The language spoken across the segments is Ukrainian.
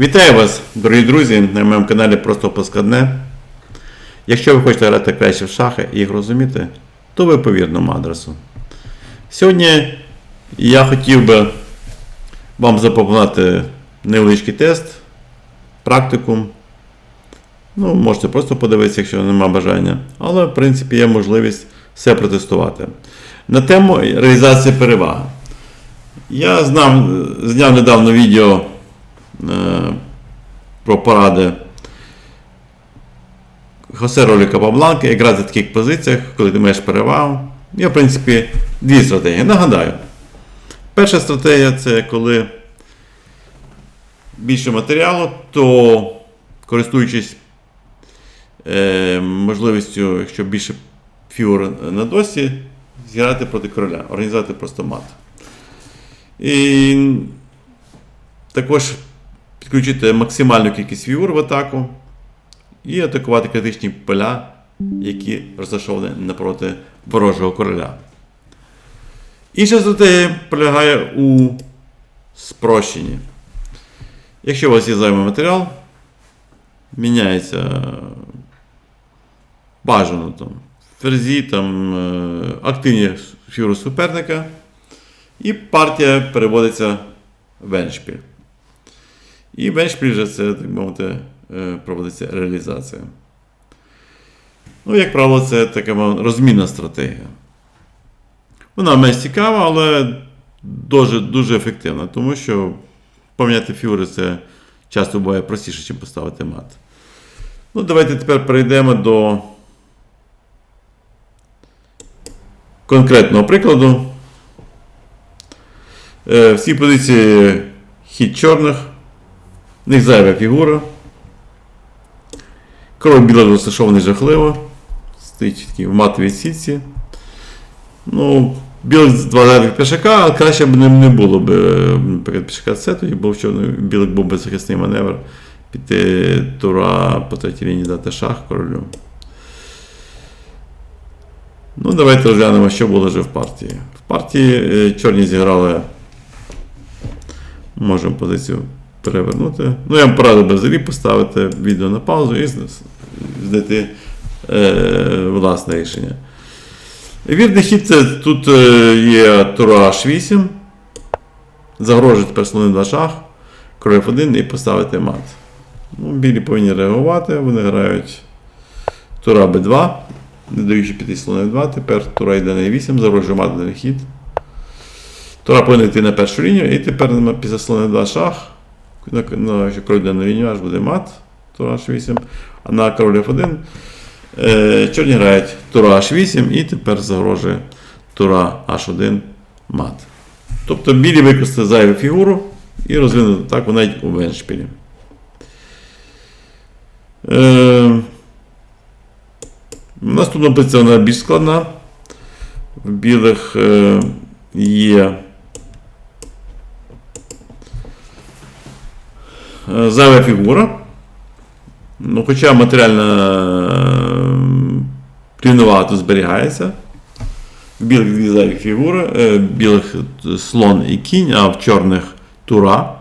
Вітаю вас, дорогі друзі, на моєму каналі Просто Поскладне. Якщо ви хочете грати краще в шахи і їх розуміти, то ви по вірному адресу. Сьогодні я хотів би вам запропонувати невеличкий тест, практикум. Ну, можете просто подивитися, якщо немає бажання. Але, в принципі, є можливість все протестувати. На тему реалізації переваги. Я знав, зняв недавно відео е, про поради Хосе Роліка Пабланки, якраз в таких позиціях, коли ти маєш перевагу. Є, в принципі, дві стратегії. Нагадаю. Перша стратегія це коли більше матеріалу, то користуючись е, можливістю, якщо більше фігур на досі, зіграти проти короля, організувати просто мат. І також підключити максимальну кількість фігур в атаку і атакувати критичні поля, які розташовані напроти ворожого короля. Інша стратегія полягає у спрощенні. Якщо у вас є зайвий матеріал, міняється бажано там, ферзі, там, е, активні фігури суперника, і партія переводиться в еншпіль. І в еншпіль це, так мовити, е, проводиться реалізація. Ну, як правило, це така розмінна стратегія. Вона менш цікава, але дуже, дуже ефективна, тому що поміняти фігури це часто буває простіше, ніж поставити мат. Ну, давайте тепер перейдемо до конкретного прикладу. Е, В цій позиції хід чорних, них зайва фігура. Король білий розташований жахливо. Стоїть такий в матовій сітці. Ну, білих два зайвих пішака, але краще б не, не було б, наприклад, пішака С, тоді був чорний, білик був беззахисний маневр. Піти тура по третій лінії дати шах королю. Ну, давайте розглянемо, що було вже в партії. В партії е, чорні зіграли. Можемо позицію перевернути. Ну, я вам порадив взагалі поставити відео на паузу і знайти е, власне рішення. Вірний хід це тут е, є тура H8. Загрожує тепер слони 2 шах, король F1 і поставити мат. Ну, білі повинні реагувати, вони грають тура b2, не даючи піти слони 2, тепер тура йде на e8, загрожує мат на хід. Тура повинна йти на першу лінію, і тепер після слони 2 шах, на, якщо король йде на аж буде мат, тура H8, а на король F1 е, чорні грають тура H8 і тепер загрожує тура H1 мат. Тобто білі використали зайву фігуру і розвинути так навіть у веншпілі. Е, наступна позиція вона більш складна. В білих е, є зайва фігура. Ну, хоча матеріальна рівновага зберігається. В білих дві зайві фігури, е, білих слон і кінь, а в чорних тура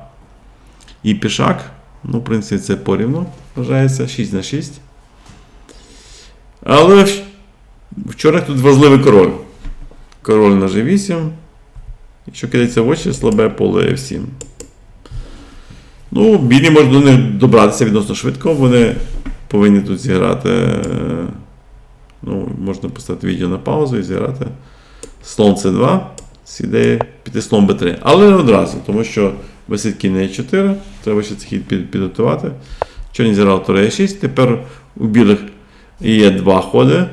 і пішак. Ну, в принципі, це порівну вважається 6 на 6. Але в, в чорних тут важливий король. Король на G8. Якщо кидається в очі, слабе поле F7. Ну, білі можуть до них добратися відносно швидко. Вони повинні тут зіграти. е, Ну, можна поставити відео на паузу і зіграти слон C2 з ідеї піти слон B3. Але не одразу, тому що висить кінь на E4, треба ще цей хід під- підготувати. Чорні зіграли тура E6, тепер у білих є два ходи.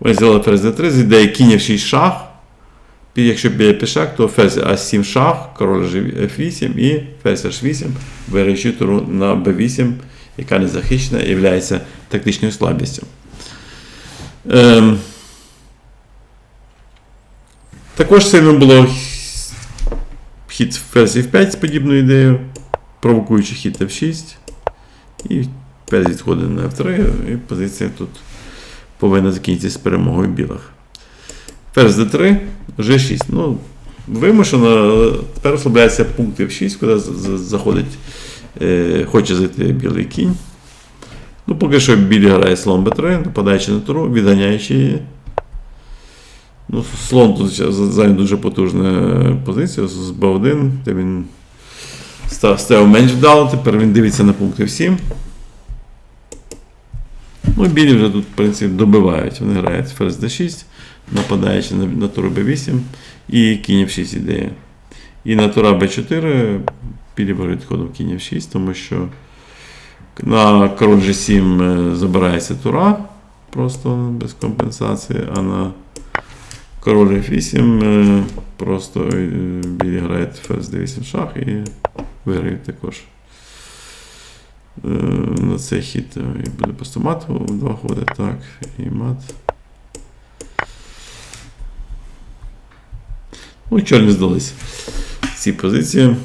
Вони зіграли ферзь D3, з ідеї кінь F6 шах. Якщо біля пішак, то ферзь А7 шах, король F8 і ферзь H8, виграючи туру на B8, яка не захищена і є тактичною слабістю. Ем, також сильно було хід ферзь F5 з подібною ідеєю, провокуючи хід F6. І ферзь відходить на F3, і позиція тут повинна закінчитися з перемогою білих. Ферзь D3, G6. Ну, вимушено, тепер ослабляється пункт F6, куди заходить, е, хоче зайти білий кінь. Ну, поки що білі грає слон b3, нападаючи на туру, відганяючи її. Ну, слон тут зайняв дуже потужну позицію з b1, де він став, менш вдало, тепер він дивиться на пункт F7. Ну, білі вже тут, в принципі, добивають. Вони грають ферзь d6, нападаючи на, на туру b8 і кінь f6 ідея. І на тура b4 білі ходом кінь f6, тому що на король g7 е, забирається тура просто без компенсації, а на король f8 е, просто е, білі грають ферзь d8 шах і виграють також. На цей хід і буде просто мат в два ходи, так, і мат. Ну, чорні здались ці позиції.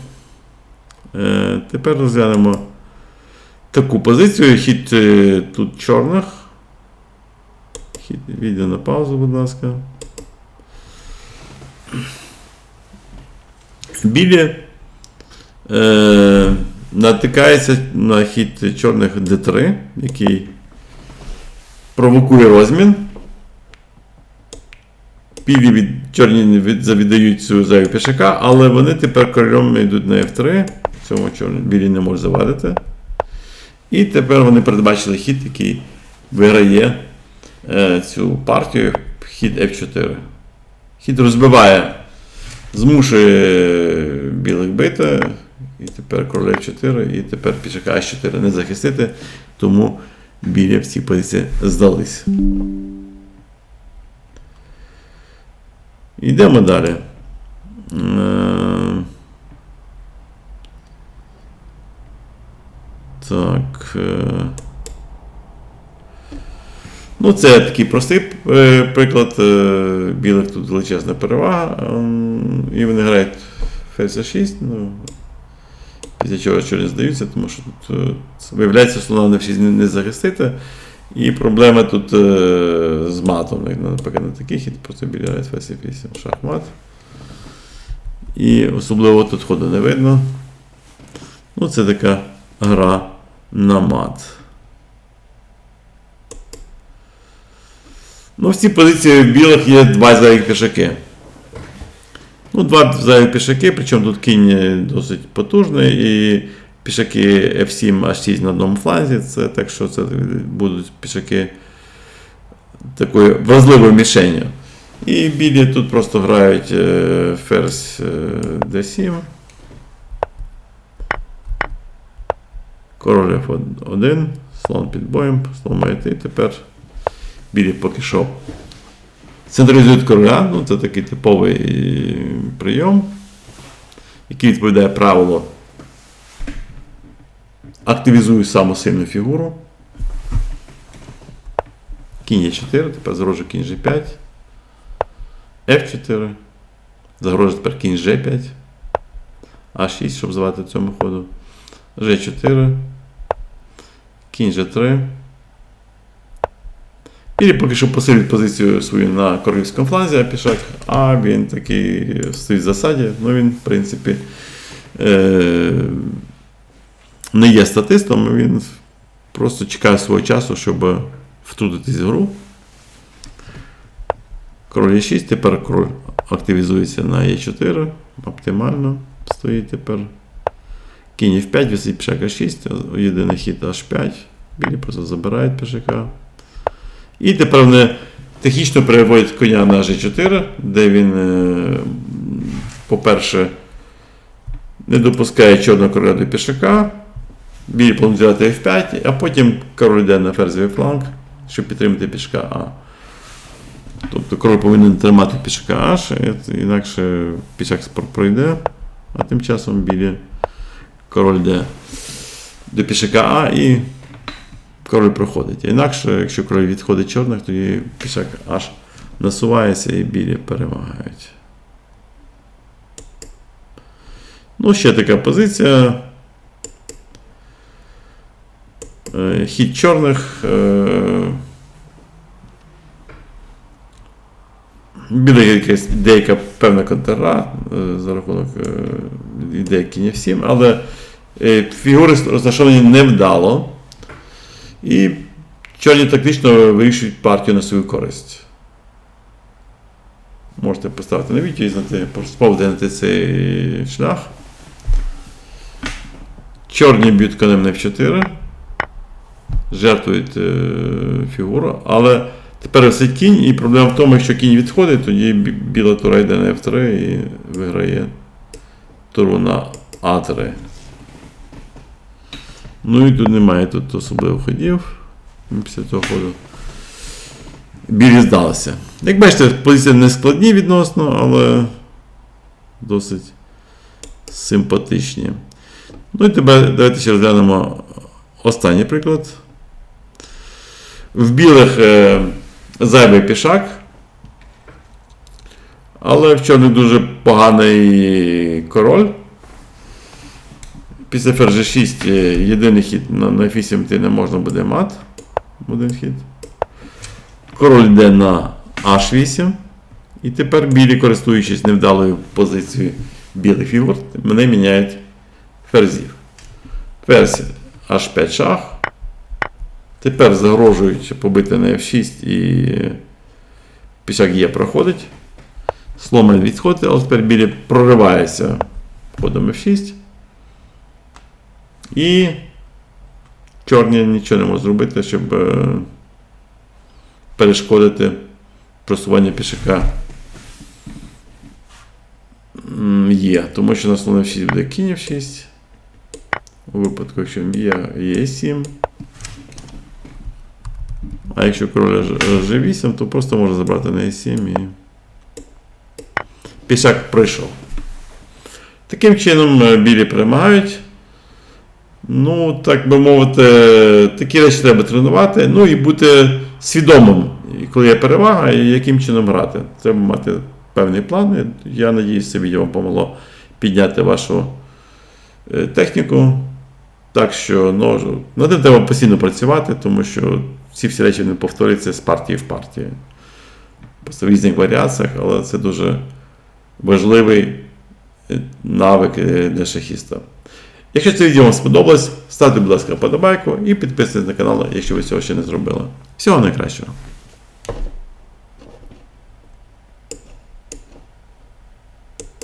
Е, тепер розглянемо таку позицію. Хід е, тут чорних. Хід відео на паузу, будь ласка. Білі е, натикається на хід чорних d3, який провокує розмін. Білі від, чорні від, завідають цю зайву пішака, але вони тепер королем йдуть на F3. Цьому чорні білі не можуть завадити. І тепер вони передбачили хід, який виграє е, цю партію, хід F4. Хід розбиває, змушує білих бити. І тепер король F4, і тепер пішака А4 не захистити, тому білі в цій позиції здались. Йдемо далі. Е, Так. е, Ну, це такий простий е, приклад. Білих тут величезна перевага. ем, І вони грають ферзь 6. Ну, після чого чорні здаються, тому що тут виявляється, слона на всі не захистити. І проблема тут е, з матом. Як, Наприклад, на такий хід просто біля грають 8 шахмат. І особливо тут ходу не видно. Ну, це така гра на мат. Ну, в цій позиції в білих є два зайвих пішаки. Ну, два зайвих пішаки, причому тут кінь досить потужний, і пішаки F7 H6 на одному фланзі. Це так що це будуть пішаки такою вразливою мішенью. І білі тут просто грають е, ферзь е, D7. Король F1, слон під боєм, слон має йти. Тепер білі поки що централізують короля. Ну, це такий типовий прийом, який відповідає правилу. Активізую саму сильну фігуру. Кінь Е4, тепер загрожує кінь G5. F4. Загрожує тепер кінь G5. А6, щоб звати цьому ходу. G4. Кінь G3. Білі поки що посилюють позицію свою на королівському фланзі, а пішак, а він такий стоїть в засаді. Ну він, в принципі, е- не є статистом, він просто чекає свого часу, щоб втрутитись в гру. Король е 6, тепер король активізується на Е4. Оптимально стоїть тепер. Кінь F5, висить пішака 6, єдиний хід H5. Білі просто забирають пішака. І тепер вони технічно переводять коня на G4, де він, е, по-перше, не допускає чорного короля до пішака. Білі планують взяти F5, а потім король йде на ферзовий фланг, щоб підтримати пішака А. Тобто король повинен тримати пішака H, інакше пішак пройде, а тим часом білі король йде до пішака А і король проходить. Інакше, якщо король відходить чорних, тоді пішак аж насувається і білі перемагають. Ну, ще така позиція. Е, Хід чорних. е, якась деяка певна контра е, за рахунок е, ідеї кінь 7, але е, фігури розташовані невдало. І чорні тактично вирішують партію на свою користь. Можете поставити на відео і знати, спробувати цей шлях. Чорні б'ють конем на F4. Жертвують е, фігуру, але тепер висить кінь, і проблема в тому, якщо кінь відходить, тоді біла тура йде на F3 і виграє туру на А3. Ну і тут немає тут особливих ходів після того ходу. Білі здалися. Як бачите, позиції не складні відносно, але досить симпатичні. Ну і тепер давайте ще розглянемо останній приклад. В білих е, зайвий пішак. Але в чорних дуже поганий король. Після ферзь 6 єдиний хід на, на F8 ти не можна буде мат. Один хід. Король йде на H8. І тепер білі, користуючись невдалою позицією білих фігур, мене міняють ферзів. Ферзь H5 шах. Тепер загрожують побити на F6 і пішак Є проходить. Сломан відходить, але тепер білі проривається ходом F6. І чорні нічого не можуть зробити, щоб е, перешкодити просування пішака є. Тому що на слон F6 буде кінь F6. У випадку, якщо є, є 7. А якщо король G8, то просто може забрати на E7 і пішак пройшов. Таким чином е, білі перемагають. Ну, так би мовити, такі речі треба тренувати. Ну і бути свідомим, коли є перевага, і яким чином грати. Треба мати певний план. Я надіюсь, це відео вам помогло підняти вашу е, техніку. Так що ну, над тим треба постійно працювати, тому що ці всі речі не повторюються з партії в партії. Просто в різних варіаціях, але це дуже важливий е, навик е, для шахіста. Якщо це відео вам сподобалось, ставте, будь ласка, подобайку і підписуйтесь на канал, якщо ви цього ще не зробили. Всього найкращого!